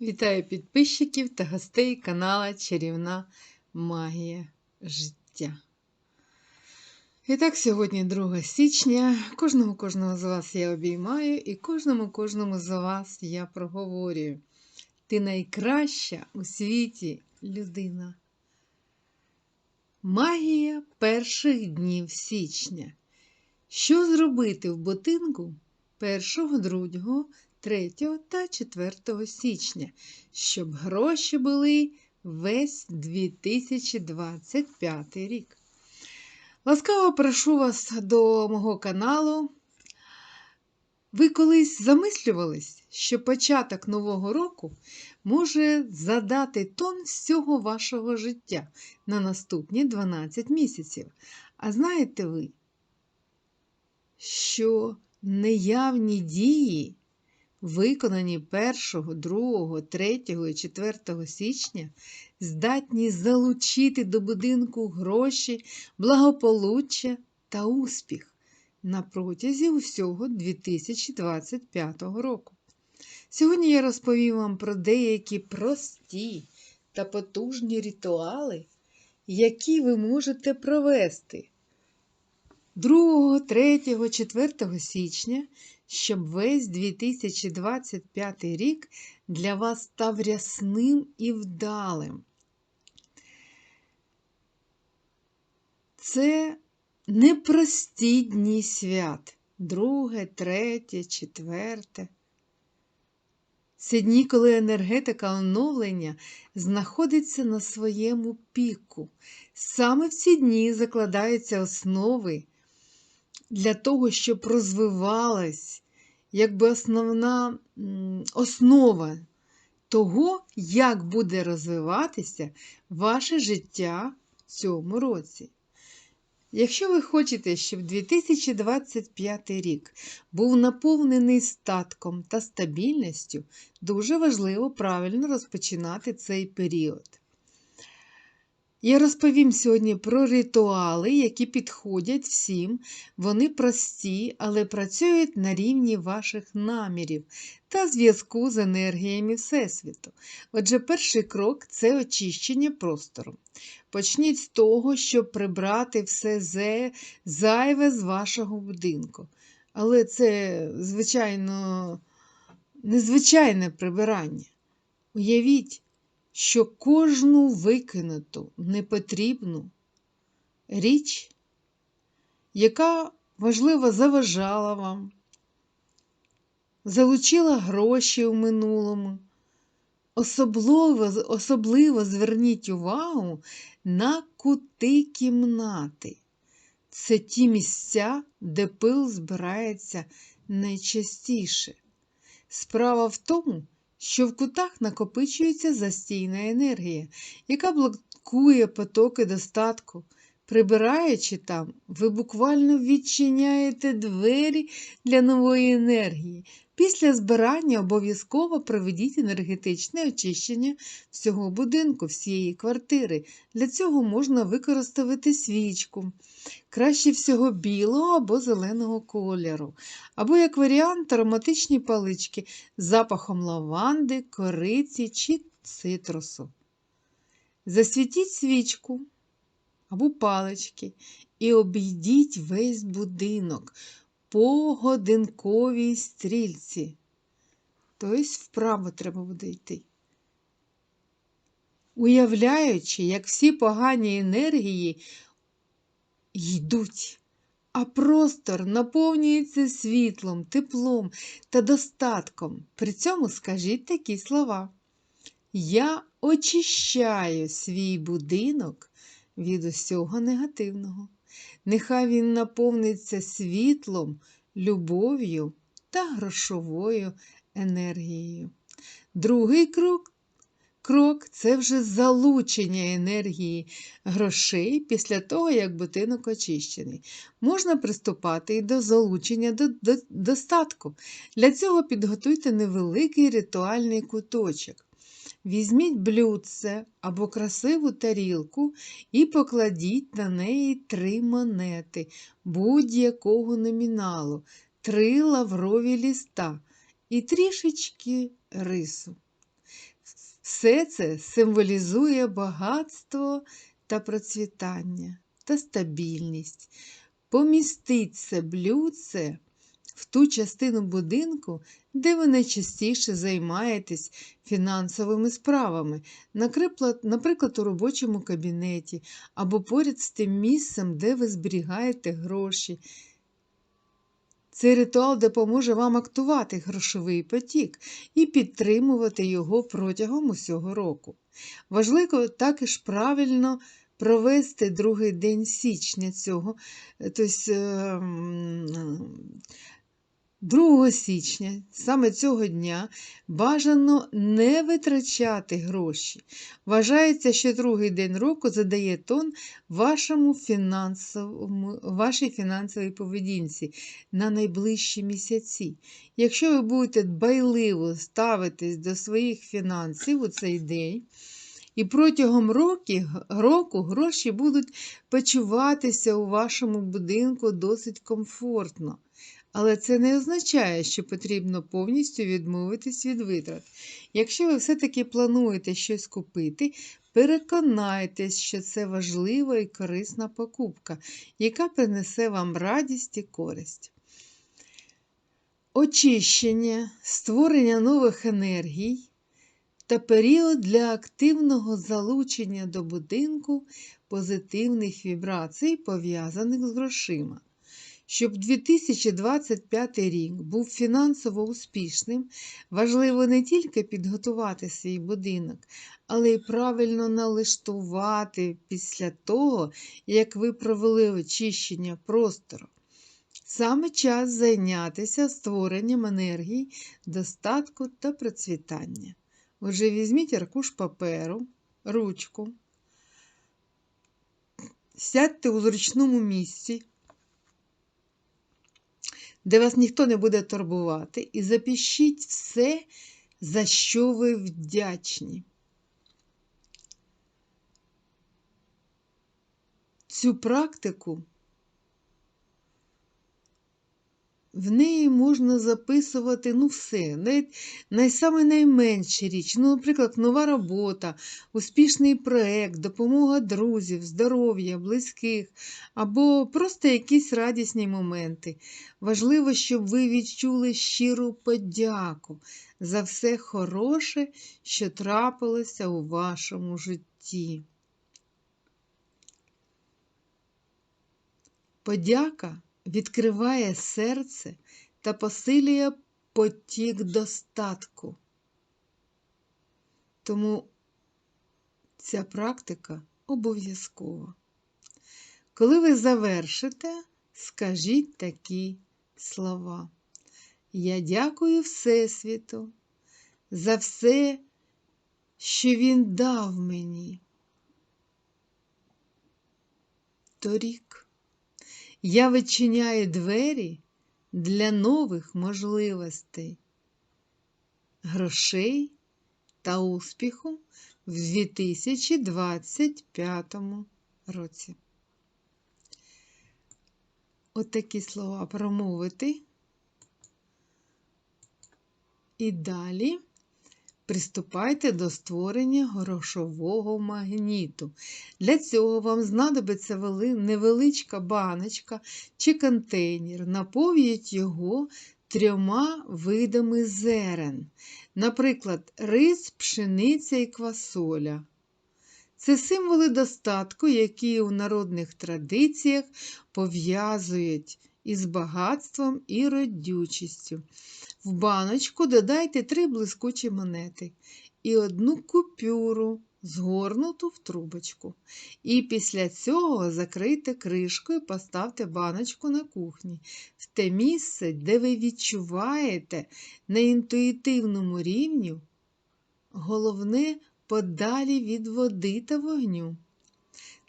Вітаю підписчиків та гостей канала Чарівна Магія життя. І так, сьогодні 2 січня. Кожного кожного з вас я обіймаю, і кожному кожному з вас я проговорюю. Ти найкраща у світі людина. Магія перших днів січня. Що зробити в будинку 1, 2, 3 та 4 січня, щоб гроші були весь 2025 рік. Ласкаво прошу вас до мого каналу. Ви колись замислювались, що початок нового року може задати тон всього вашого життя на наступні 12 місяців. А знаєте ви, що неявні дії виконані 1, 2, 3 і 4 січня, здатні залучити до будинку гроші, благополуччя та успіх на протязі усього 2025 року. Сьогодні я розповім вам про деякі прості та потужні ритуали, які ви можете провести 2, 3, 4 січня щоб весь 2025 рік для вас став рясним і вдалим. Це непрості дні свят. Друге, третє, четверте. Це дні, коли енергетика оновлення знаходиться на своєму піку. Саме в ці дні закладаються основи для того, щоб розвивалась якби основна основа того, як буде розвиватися ваше життя в цьому році. Якщо ви хочете, щоб 2025 рік був наповнений статком та стабільністю, дуже важливо правильно розпочинати цей період. Я розповім сьогодні про ритуали, які підходять всім. Вони прості, але працюють на рівні ваших намірів та зв'язку з енергіями Всесвіту. Отже, перший крок це очищення простору. Почніть з того, щоб прибрати все зайве з вашого будинку. Але це, звичайно, незвичайне прибирання. Уявіть що кожну викинуту непотрібну річ, яка, можливо, заважала вам, залучила гроші в минулому, особливо, особливо зверніть увагу на кути кімнати. Це ті місця, де пил збирається найчастіше. Справа в тому, що в кутах накопичується застійна енергія, яка блокує потоки достатку. Прибираючи там, ви буквально відчиняєте двері для нової енергії. Після збирання обов'язково проведіть енергетичне очищення всього будинку, всієї квартири. Для цього можна використати свічку, краще всього білого або зеленого кольору, або, як варіант, ароматичні палички з запахом лаванди, кориці чи цитрусу. Засвітіть свічку або палички і обійдіть весь будинок по годинковій стрільці. Тобто вправо треба буде йти. Уявляючи, як всі погані енергії йдуть, а простор наповнюється світлом, теплом та достатком. При цьому скажіть такі слова. Я очищаю свій будинок від усього негативного. Нехай він наповниться світлом, любов'ю та грошовою енергією. Другий крок крок це вже залучення енергії грошей після того, як будинок очищений. Можна приступати і до залучення до, до достатку. Для цього підготуйте невеликий ритуальний куточок. Візьміть блюдце або красиву тарілку і покладіть на неї три монети будь-якого номіналу, три лаврові ліста і трішечки рису. Все це символізує багатство та процвітання та стабільність. Помістіть це блюдце в ту частину будинку, де ви найчастіше займаєтесь фінансовими справами, наприклад, у робочому кабінеті або поряд з тим місцем, де ви зберігаєте гроші. Цей ритуал допоможе вам актувати грошовий потік і підтримувати його протягом усього року. Важливо також правильно провести другий день січня цього, тобто 2 січня, саме цього дня, бажано не витрачати гроші. Вважається, що другий день року задає тон вашому фінансовому, вашій фінансовій поведінці на найближчі місяці. Якщо ви будете дбайливо ставитись до своїх фінансів у цей день, і протягом роки, року гроші будуть почуватися у вашому будинку досить комфортно. Але це не означає, що потрібно повністю відмовитись від витрат. Якщо ви все-таки плануєте щось купити, переконайтесь, що це важлива і корисна покупка, яка принесе вам радість і користь. Очищення, створення нових енергій та період для активного залучення до будинку позитивних вібрацій, пов'язаних з грошима. Щоб 2025 рік був фінансово успішним, важливо не тільки підготувати свій будинок, але й правильно налаштувати після того, як ви провели очищення простору. Саме час зайнятися створенням енергії, достатку та процвітання. Отже, візьміть аркуш паперу, ручку, сядьте у зручному місці де вас ніхто не буде турбувати, і запишіть все, за що ви вдячні. Цю практику В неї можна записувати ну все, навіть найсаме найменші річ. Ну, наприклад, нова робота, успішний проєкт, допомога друзів, здоров'я, близьких або просто якісь радісні моменти. Важливо, щоб ви відчули щиру подяку за все хороше, що трапилося у вашому житті. Подяка відкриває серце та посилює потік достатку. Тому ця практика обов'язкова. Коли ви завершите, скажіть такі слова. Я дякую Всесвіту за все, що Він дав мені. Торік. Я відчиняю двері для нових можливостей, грошей та успіху в 2025 році. От такі слова промовити. І далі Приступайте до створення грошового магніту. Для цього вам знадобиться невеличка баночка чи контейнер. Наповніть його трьома видами зерен, наприклад, рис, пшениця і квасоля. Це символи достатку, які у народних традиціях пов'язують із багатством і родючістю. В баночку додайте три блискучі монети і одну купюру, згорнуту в трубочку. І після цього закрийте кришкою поставте баночку на кухні, в те місце, де ви відчуваєте на інтуїтивному рівні, головне подалі від води та вогню.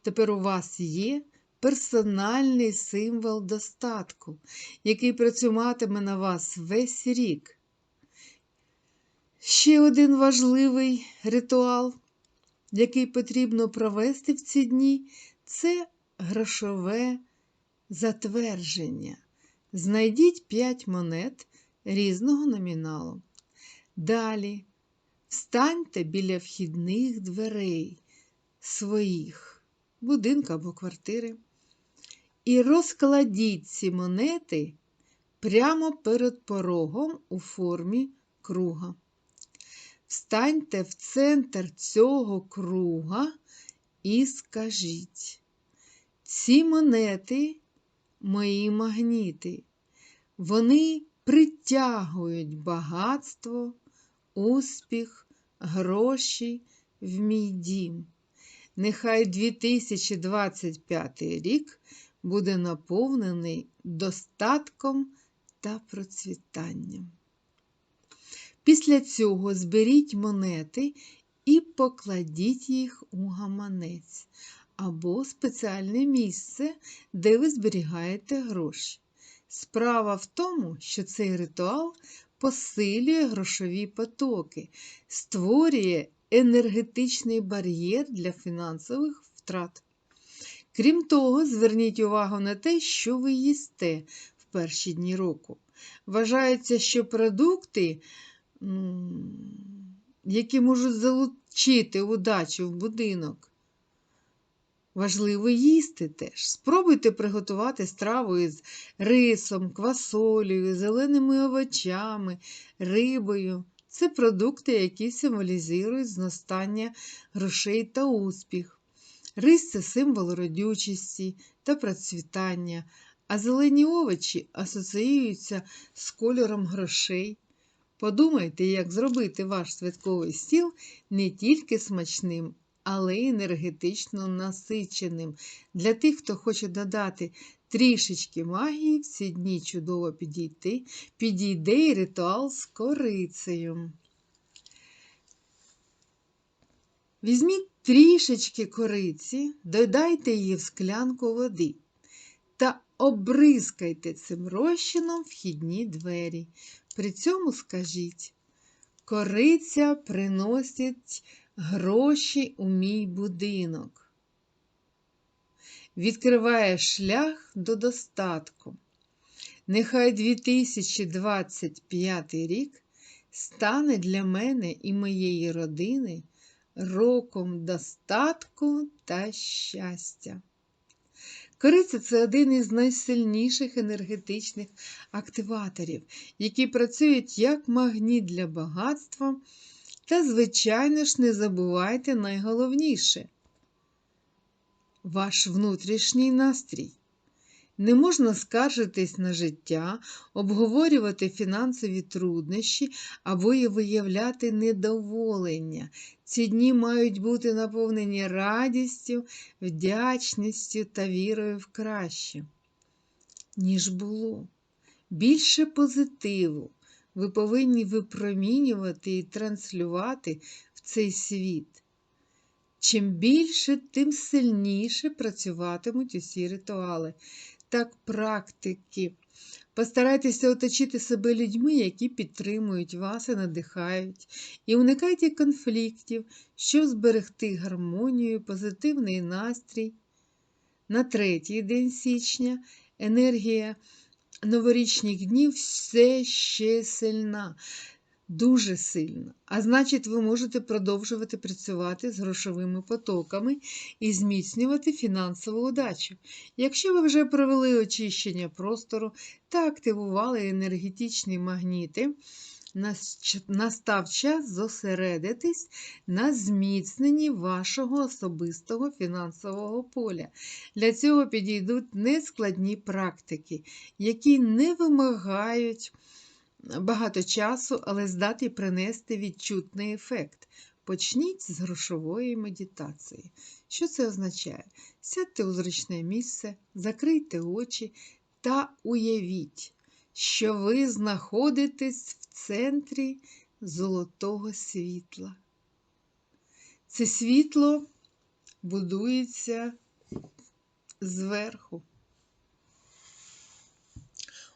Тепер у вас є персональний символ достатку, який працюватиме на вас весь рік. Ще один важливий ритуал, який потрібно провести в ці дні, це грошове затвердження. Знайдіть 5 монет різного номіналу. Далі Встаньте біля вхідних дверей своїх будинку або квартири і розкладіть ці монети прямо перед порогом у формі круга. Встаньте в центр цього круга і скажіть, ці монети мої магніти, вони притягують багатство, успіх, гроші в мій дім. Нехай 2025 рік буде наповнений достатком та процвітанням. Після цього зберіть монети і покладіть їх у гаманець або спеціальне місце, де ви зберігаєте гроші. Справа в тому, що цей ритуал посилює грошові потоки, створює енергетичний бар'єр для фінансових втрат. Крім того, зверніть увагу на те, що ви їсте в перші дні року. Вважається, що продукти, які можуть залучити удачу в будинок, важливо їсти теж. Спробуйте приготувати страву із рисом, квасолею, зеленими овочами, рибою. Це продукти, які символізують зростання грошей та успіх. Рис це символ родючості та процвітання, а зелені овочі асоціюються з кольором грошей. Подумайте, як зробити ваш святковий стіл не тільки смачним, але й енергетично насиченим. Для тих, хто хоче додати трішечки магії, в ці дні чудово підійти, підійде і ритуал з корицею. Візьміть трішечки кориці, додайте її в склянку води та обризкайте цим розчином вхідні двері. При цьому скажіть, кориця приносить гроші у мій будинок. Відкриває шлях до достатку. Нехай 2025 рік стане для мене і моєї родини роком достатку та щастя. Кориця це один із найсильніших енергетичних активаторів, які працюють як магніт для багатства. Та, звичайно ж, не забувайте найголовніше ваш внутрішній настрій. Не можна скаржитись на життя, обговорювати фінансові труднощі або й виявляти недоволення. Ці дні мають бути наповнені радістю, вдячністю та вірою в краще, ніж було. Більше позитиву ви повинні випромінювати і транслювати в цей світ. Чим більше, тим сильніше працюватимуть усі ритуали так практики. Постарайтеся оточити себе людьми, які підтримують вас і надихають, і уникайте конфліктів, щоб зберегти гармонію, позитивний настрій. На третій день січня енергія новорічних днів все ще сильна дуже сильно. А значить, ви можете продовжувати працювати з грошовими потоками і зміцнювати фінансову удачу. Якщо ви вже провели очищення простору та активували енергетичні магніти, настав час зосередитись на зміцненні вашого особистого фінансового поля. Для цього підійдуть нескладні практики, які не вимагають багато часу, але здатний принести відчутний ефект. Почніть з грошової медитації. Що це означає? Сядьте у зручне місце, закрийте очі та уявіть, що ви знаходитесь в центрі золотого світла. Це світло будується зверху,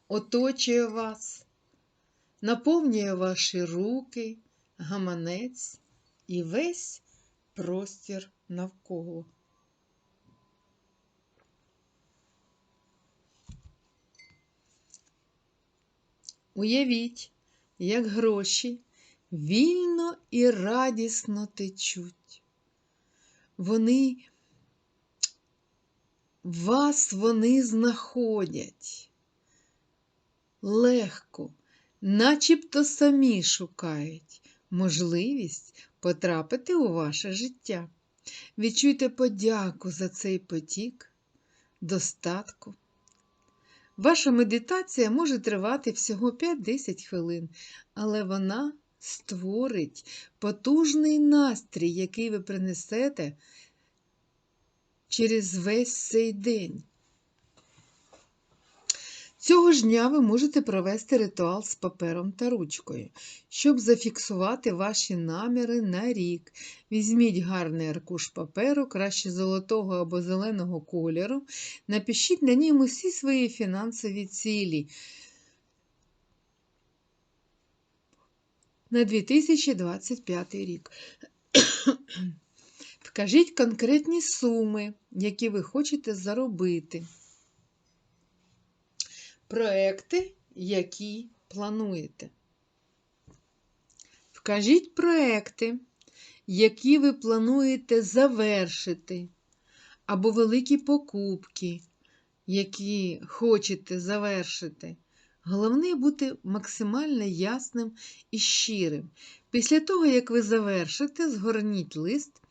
оточує вас наповнює ваші руки, гаманець і весь простір навколо. Уявіть, як гроші вільно і радісно течуть. Вони вас вони знаходять легко, начебто самі шукають можливість потрапити у ваше життя. Відчуйте подяку за цей потік, достатку. Ваша медитація може тривати всього 5-10 хвилин, але вона створить потужний настрій, який ви принесете через весь цей день. Цього ж дня ви можете провести ритуал з папером та ручкою, щоб зафіксувати ваші наміри на рік. Візьміть гарний аркуш паперу, краще золотого або зеленого кольору, напишіть на ньому всі свої фінансові цілі. На 2025 рік. Вкажіть конкретні суми, які ви хочете заробити проекти, які плануєте. Вкажіть проекти, які ви плануєте завершити, або великі покупки, які хочете завершити. Головне бути максимально ясним і щирим. Після того, як ви завершите, згорніть лист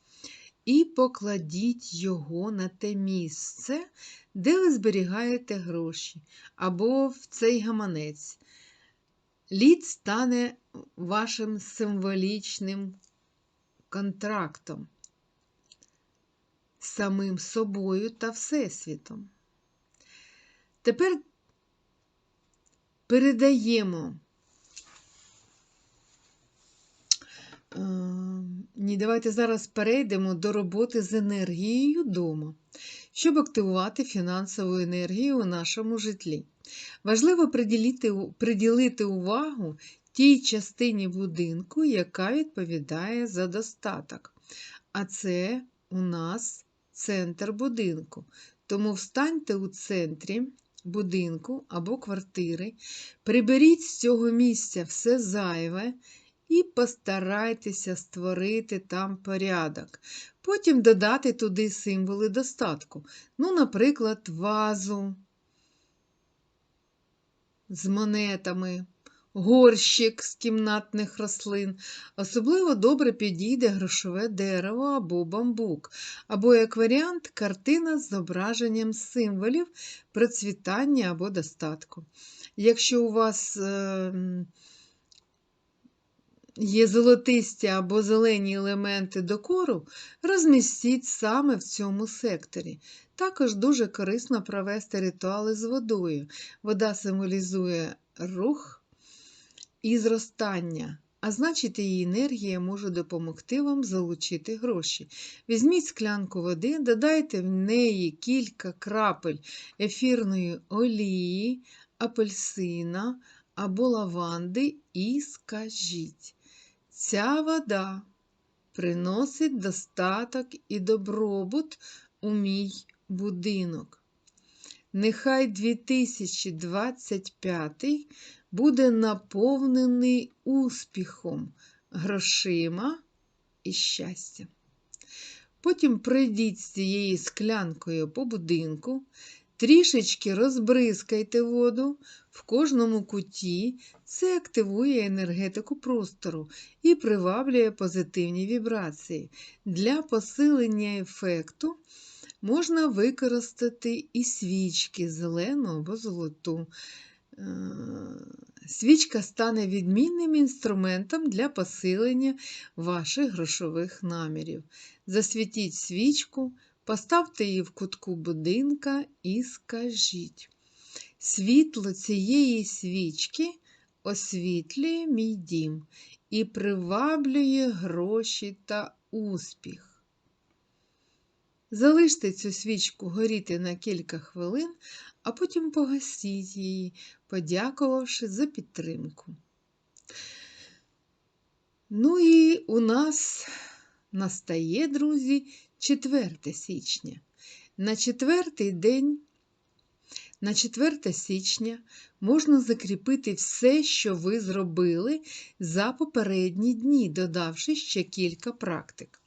і покладіть його на те місце, де ви зберігаєте гроші, або в цей гаманець. Лід стане вашим символічним контрактом, самим собою та Всесвітом. Тепер передаємо. Е, ні, давайте зараз перейдемо до роботи з енергією дома щоб активувати фінансову енергію у нашому житлі. Важливо приділити, приділити увагу тій частині будинку, яка відповідає за достаток. А це у нас центр будинку. Тому встаньте у центрі будинку або квартири, приберіть з цього місця все зайве і постарайтеся створити там порядок. Потім додати туди символи достатку. Ну, наприклад, вазу з монетами, горщик з кімнатних рослин. Особливо добре підійде грошове дерево або бамбук, або, як варіант, картина з зображенням символів процвітання або достатку. Якщо у вас е є золотисті або зелені елементи декору, розмістіть саме в цьому секторі. Також дуже корисно провести ритуали з водою. Вода символізує рух і зростання, а значить, її енергія може допомогти вам залучити гроші. Візьміть склянку води, додайте в неї кілька крапель ефірної олії, апельсина або лаванди і скажіть. Ця вода приносить достаток і добробут у мій будинок. Нехай 2025 буде наповнений успіхом, грошима і щастям. Потім пройдіть з цією склянкою по будинку, трішечки розбризкайте воду в кожному куті, це активує енергетику простору і приваблює позитивні вібрації. Для посилення ефекту можна використати і свічки зелену або золоту. Е, свічка стане відмінним інструментом для посилення ваших грошових намірів. Засвітіть свічку, поставте її в кутку будинка і скажіть. Світло цієї свічки освітлює мій дім і приваблює гроші та успіх. Залиште цю свічку горіти на кілька хвилин, а потім погасіть її, подякувавши за підтримку. Ну і у нас настає, друзі, 4 січня. На четвертий день На 4 січня можна закріпити все, що ви зробили за попередні дні, додавши ще кілька практик.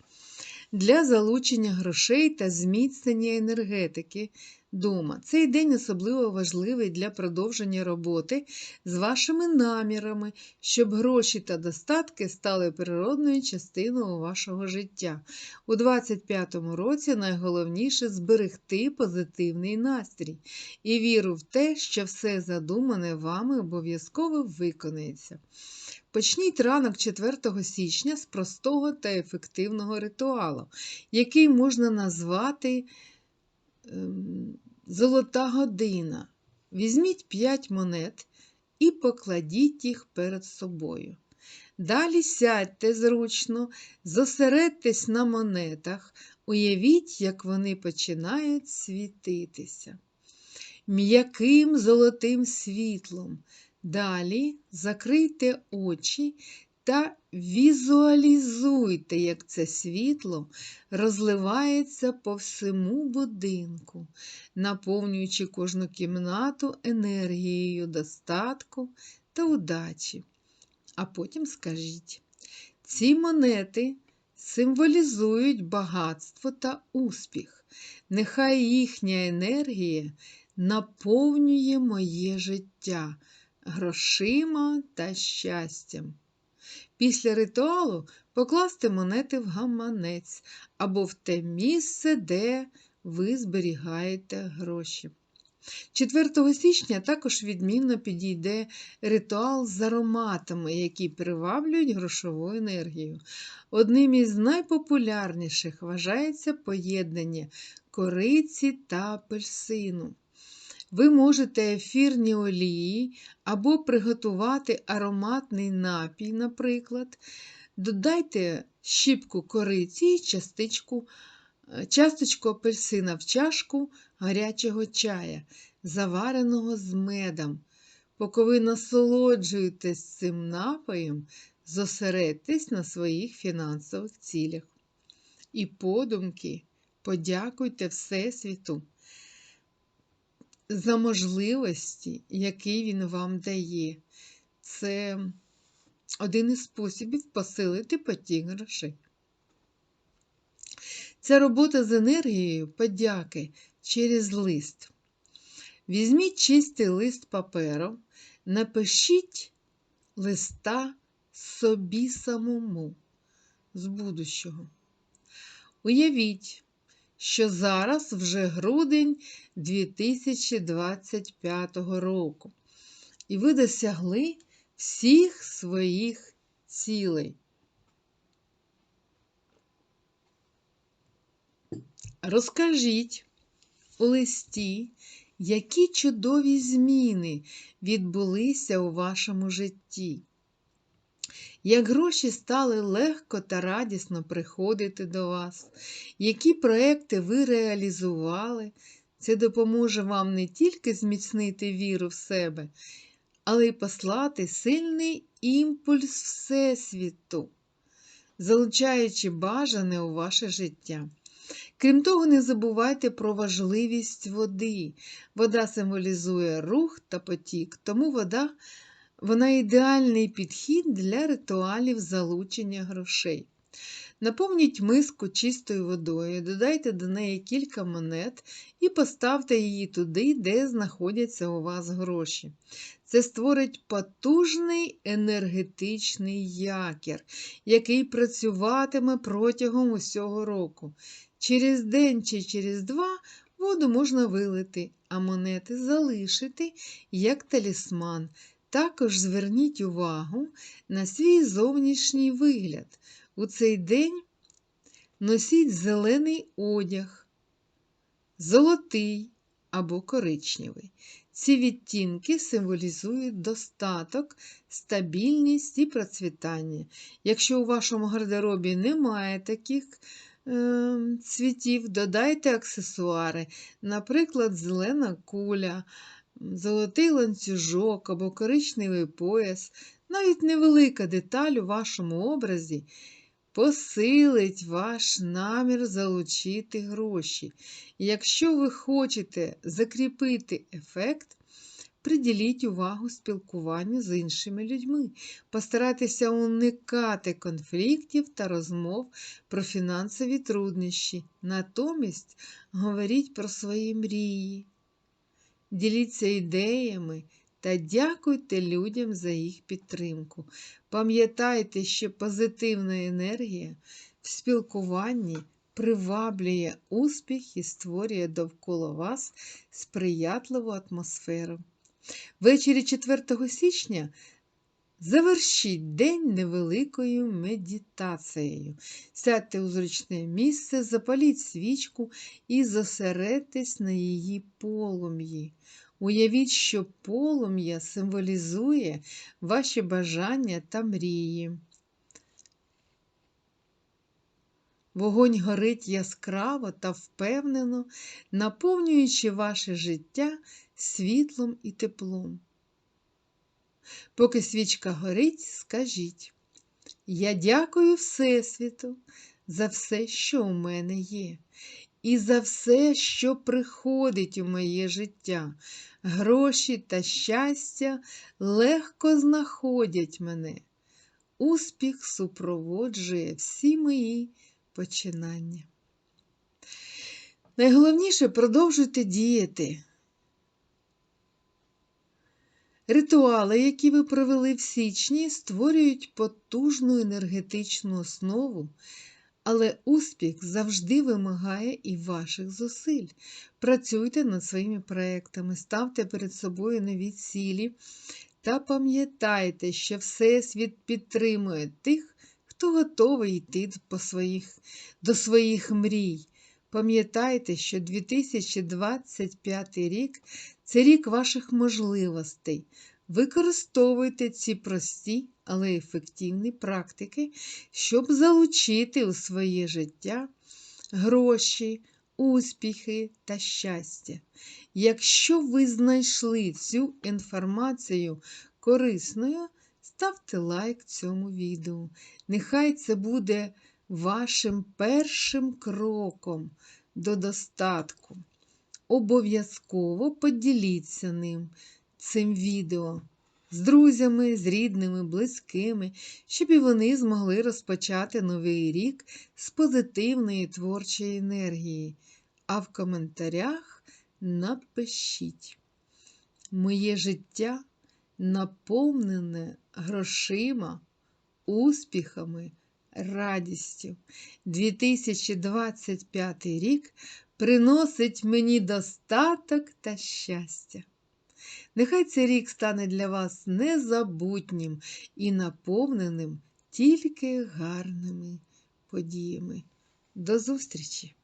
Для залучення грошей та зміцнення енергетики дома. Цей день особливо важливий для продовження роботи з вашими намірами, щоб гроші та достатки стали природною частиною вашого життя. У 25-му році найголовніше зберегти позитивний настрій і віру в те, що все задумане вами обов'язково виконається. Почніть ранок 4 січня з простого та ефективного ритуалу, який можна назвати ем, Золота година. Візьміть 5 монет і покладіть їх перед собою. Далі сядьте зручно, зосередьтесь на монетах, уявіть, як вони починають світитися. М'яким золотим світлом. Далі закрийте очі та візуалізуйте, як це світло розливається по всьому будинку, наповнюючи кожну кімнату енергією достатку та удачі. А потім скажіть, ці монети символізують багатство та успіх. Нехай їхня енергія наповнює моє життя грошима та щастям. Після ритуалу покласти монети в гаманець або в те місце, де ви зберігаєте гроші. 4 січня також відмінно підійде ритуал з ароматами, які приваблюють грошову енергію. Одним із найпопулярніших вважається поєднання кориці та апельсину. Ви можете ефірні олії або приготувати ароматний напій, наприклад. Додайте щіпку кориці і частичку, е, часточку апельсина в чашку гарячого чая, завареного з медом. Поки ви насолоджуєтесь цим напоєм, зосередьтесь на своїх фінансових цілях. І подумки подякуйте Всесвіту за можливості, які він вам дає. Це один із способів посилити потік грошей. Це робота з енергією подяки через лист. Візьміть чистий лист паперу, напишіть листа собі самому з будущого. Уявіть, що зараз вже грудень 2025 року, і ви досягли всіх своїх цілей. Розкажіть у листі, які чудові зміни відбулися у вашому житті. Як гроші стали легко та радісно приходити до вас, які проекти ви реалізували, це допоможе вам не тільки зміцнити віру в себе, але й послати сильний імпульс Всесвіту, залучаючи бажане у ваше життя. Крім того, не забувайте про важливість води. Вода символізує рух та потік, тому вода вона ідеальний підхід для ритуалів залучення грошей. Наповніть миску чистою водою, додайте до неї кілька монет і поставте її туди, де знаходяться у вас гроші. Це створить потужний енергетичний якір, який працюватиме протягом усього року. Через день чи через два воду можна вилити, а монети залишити як талісман. Також зверніть увагу на свій зовнішній вигляд. У цей день носіть зелений одяг, золотий або коричневий. Ці відтінки символізують достаток, стабільність і процвітання. Якщо у вашому гардеробі немає таких е, цвітів, додайте аксесуари, наприклад, зелена куля золотий ланцюжок або коричневий пояс, навіть невелика деталь у вашому образі посилить ваш намір залучити гроші. І якщо ви хочете закріпити ефект, приділіть увагу спілкуванню з іншими людьми, постарайтеся уникати конфліктів та розмов про фінансові труднощі. Натомість говоріть про свої мрії, діліться ідеями та дякуйте людям за їх підтримку. Пам'ятайте, що позитивна енергія в спілкуванні приваблює успіх і створює довкола вас сприятливу атмосферу. Ввечері 4 січня завершіть день невеликою медитацією. Сядьте у зручне місце, запаліть свічку і зосередьтесь на її полум'ї. Уявіть, що полум'я символізує ваші бажання та мрії. Вогонь горить яскраво та впевнено, наповнюючи ваше життя світлом і теплом. Поки свічка горить, скажіть: Я дякую Всесвіту за все, що у мене є, і за все, що приходить у моє життя. Гроші та щастя легко знаходять мене. Успіх супроводжує всі мої починання. Найголовніше продовжуйте діяти. Ритуали, які ви провели в січні, створюють потужну енергетичну основу, але успіх завжди вимагає і ваших зусиль. Працюйте над своїми проектами, ставте перед собою нові цілі та пам'ятайте, що Всесвіт підтримує тих, хто готовий йти по своїх, до своїх мрій. Пам'ятайте, що 2025 рік це рік ваших можливостей. Використовуйте ці прості, але ефективні практики, щоб залучити у своє життя гроші, успіхи та щастя. Якщо ви знайшли цю інформацію корисною, ставте лайк цьому відео. Нехай це буде вашим першим кроком до достатку. Обов'язково поділіться ним, цим відео з друзями, з рідними, близькими, щоб і вони змогли розпочати новий рік з позитивної творчої енергії. А в коментарях напишіть: Моє життя наповнене грошима, успіхами, радістю. 2025 рік приносить мені достаток та щастя. Нехай цей рік стане для вас незабутнім і наповненим тільки гарними подіями. До зустрічі!